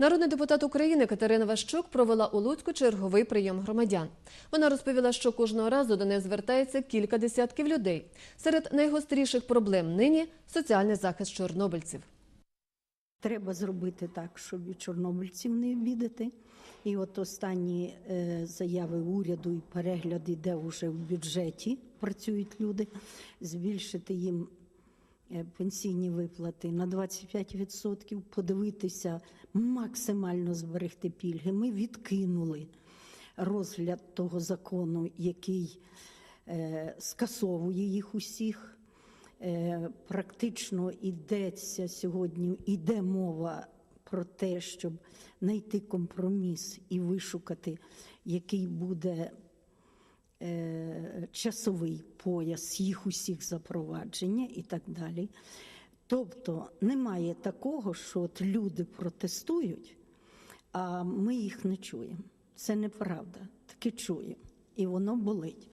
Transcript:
Народний депутат України Катерина Ващук провела у Луцьку черговий прийом громадян. Вона розповіла, що кожного разу до неї звертається кілька десятків людей. Серед найгостріших проблем нині соціальний захист чорнобильців. Треба зробити так, щоб і чорнобильців не обідати. І от останні е, заяви уряду і перегляди, де вже в бюджеті працюють люди, збільшити їм пенсійні виплати на 25%, подивитися, максимально зберегти пільги. Ми відкинули розгляд того закону, який е, скасовує їх усіх. Е, Практично йдеться сьогодні, іде мова про те, щоб знайти компроміс і вишукати, який буде е, часовий пояс їх усіх запровадження і так далі. Тобто немає такого, що от люди протестують, а ми їх не чуємо. Це неправда. Таки чуємо. І воно болить.